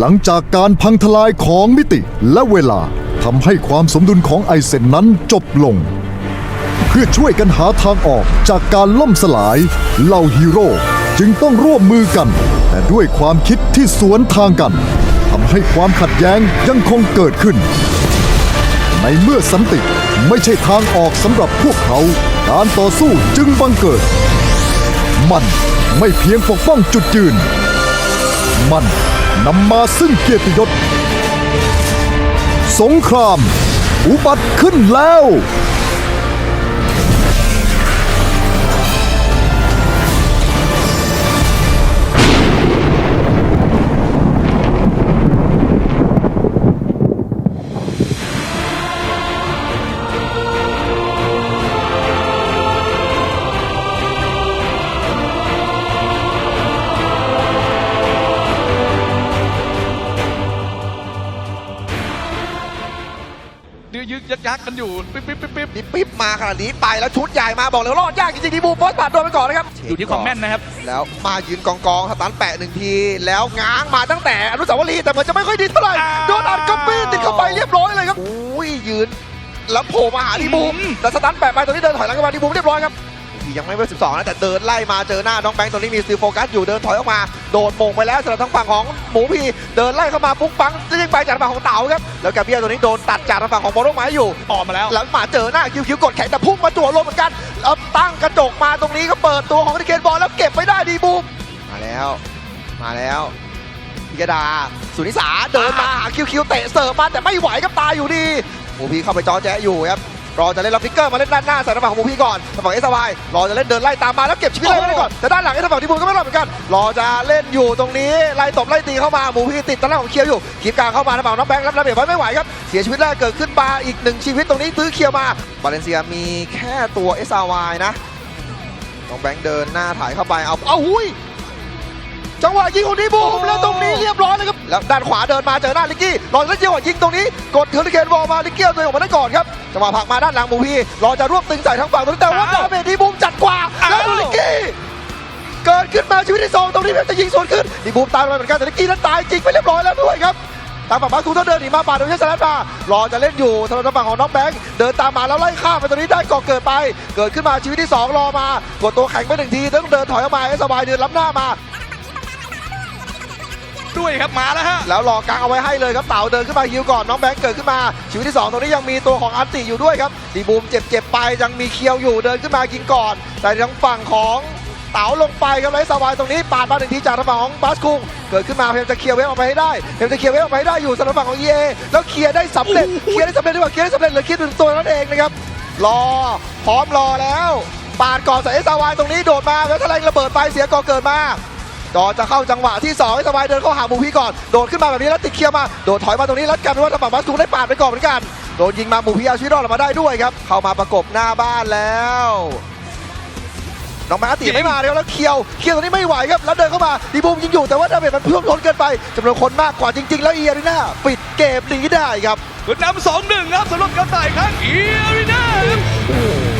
หลังจากการพังทลายของมิติและเวลาทำให้ความสมดุลของไอเซนนั้นจบลง เพื่อช่วยกันหาทางออกจากการล่มสลายเหล่าฮีโร่จึงต้องร่วมมือกัน แต่ด้วยความคิดที่สวนทางกันทำให้ความขัดแย้งยังคงเกิดขึ้น ในเมื่อสันติไม่ใช่ทางออกสำหรับพวกเขา การต่อสู้จึงบังเกิด มันไม่เพียงปกป้องจุดยืน มัน นำมาซึ่งเกียรติยศ สงคราม อุบัติขึ้นแล้ว ยึกยักยักกันอยู่ปิ๊บปิ๊บปิ๊บปิ๊บนี่ปิ๊บมาขนาดนี้ไปแล้วชุดใหญ่มาบอกเลยว่ารอดยากจริงๆดีบูโพสต์ผ่านโดนไปก่อนนะครับอยู่ที่ความแม่นนะครับ แล้วมายืนกองกองๆสตันแปะหนึ่งที แล้วง้างมาตั้งแต่อนุสาวรีย์แต่เหมือนจะไม่ค่อยดีเท่าไหร่อ้าวโดนอัดก๊อปปี้ติดเข้าไปเรียบร้อยเลยครับอุ้ยยืนแล้วโผล่มาหาดีบูมอืมแต่สตันแปะไปตรงนี้เดินถอยหลังกลับมาดีบูมเรียบร้อยครับ ยังไม่เบอร์สิบสองนะแต่เดินไล่มาเจอหน้าน้องแบงค์ตรงนี้มีซิลโฟกัสอยู่เดินถอยออกมาโดนโมงไปแล้วสำหรับทางฝั่งของหมูพีเดินไล่เข้ามาปุ๊งปังเรียกไปจากทางฝั่งของเต๋าครับแล้วแกเบียตัวนี้โดนตัดจากทางฝั่งของบอลลูกไม้อยู่ออกมาแล้วหลังมาเจอหน้าคิวคิวกดแข็งแต่พุ่งมาจั่วลมเหมือนกันเอาตั้งกระจกมาตรงนี้ก็เปิดตัวของนิเกนบอลแล้วเก็บไม่ได้ดีบูมมาแล้วมาแล้วพิกดาสุนิสาเดินมาหาคิวคิวเตะเสิร์ฟมาแต่ไม่ไหวก็ตายอยู่ดีหมูพีเข้าไปจอแจ๊อยู่ครับ รอจะเล่นล็อกฟิกเกอร์มาเล่นด้านหน้าใส่ทางฝังของมูพีก่อนทางฝั่งเอสวายรอจะเล่นเดินไล่ตามมาแล้วเก็บชีวิตไล่ไว้ก่อนแต่ด้านหลังเอสวายดีบูมก็ไม่รอดเหมือนกัน รอจะเล่นอยู่ตรงนี้ไล่ตบไล่ตีเข้ามาหมูพีติดตอนแรกของเคียวอยู่ขีบกลางเข้ามาทางฝั่งน้องแบงค์รับระเบียบไว้ไม่ไหวครับเสียชีวิตแรกเกิดขึ้นมาอีกหนึ่งชีวิตตรงนี้ตื้อเคียวมาบาเลนเซียมีแค่ตัวเอสวายนะน้องแบงค์เดินหน้าถ่ายเข้าไปเอาเอาหุ้ย จังหวะยิงของดีบูมแล้วตรงนี้เรียบร้อยเลยครับแล้วด้านขวาเดินมาเจอหน้าลิกกี้รอจะเล่นจังหวะยิงตรงนี้กดเทอร์ลิเคนวอลมาลิกกี้เอาตัวเองออกมาได้ก่อนครับจังหวะผลักมาด้านหลังบูพีรอจะรวบตึงใส่ทั้งฝั่งตรงนี้แต่ว่าอ้าวดาเมจดีบูมจัดกว่าอ้าวแล้วดูลิกกี้เกิดขึ้นมาชีวิตที่สองตรงนี้เพียงจะยิงสวนขึ้นดีบูมตามมาเหมือนกันแต่ลิกกี้นั้นตายจริงไปเรียบร้อยแล้วด้วยครับตามฝั่งมาร์คทูเตอร์เดินหนีมาป่าดโดยใช้สลัดมารอจะเล่นอยู่สำหรับทางฝั่งของน้องแบงค์เดินตามมาแล้วไล่ข้ามไปตรงนี้ได้ก่อเกิดไป เกิดขึ้นมาชีวิตที่สองรอมากดตัวแข็งไปหนึ่งทีต้องเดินถอยออกมาให้สบายเดินล้ำหน้ามา ด้วยครับมาแล้วฮะแล้วรอกกางเอาไว้ให้เลยครับเต่าเดินขึ้นมาฮิวก่อนน้องแบงค์เกิดขึ้นมาชีวิตที่ 2 ตรงนี้ยังมีตัวของอันติอยู่ด้วยครับดีบูมเจ็บเจ็บๆไปยังมีเคียวอยู่เดินขึ้นมายิงก่อน แต่ทางฝั่งของเต๋าลงไปครับไรสวายตรงนี้ปาดมาหนึ่งทีจากทางฝั่งของบาสคุงเกิดขึ้นมาพยายามจะเคลียร์เวฟออกไปให้ได้พยายามจะเคลียร์เวฟออกไปให้ได้อยู่สำหรับฝั่งของ EA แล้วเคลียร์ได้สำเร็จเคลียร์ได้สำเร็จดีกว่าเคลียร์ได้สำเร็จเหลือคิดถึงตัวนั่นเองนะครับรอพร้อมรอแล้วปาดก่อนใส่เอสวายตรงนี้โดดมาแล้วทะเลระเบิดไปเสียก่อเกิดมา จอจะเข้าจังหวะที่2ให้สบายเดินเข้าหาหมูพีก่อน โดดขึ้นมาแบบนี้แล้วติดเคียวมา โดดถอยมาตรงนี้แล้วกลายเป็นว่าทางฝั่งบัสตูได้ปาดไปก่อนเหมือนกัน โดนยิงมาหมูพีเอาชีวิตรอดออกมาได้ด้วยครับ เข้ามาประกบหน้าบ้านแล้วน้องมาติไม่มาเลยครับแล้วเคียวเคียวตรงนี้ไม่ไหวครับแล้วเดินเข้ามาดีบูมยิงอยู่แต่ว่าดาเมจมันเพิ่มล้นเกินไปจำนวนคนมากกว่าจริง ๆ แล้วเอียริน่าปิดเกมนี้ได้ครับนำสองหนึ่งครับสำหรับกระต่ายครั้งเอียริน่าโอ้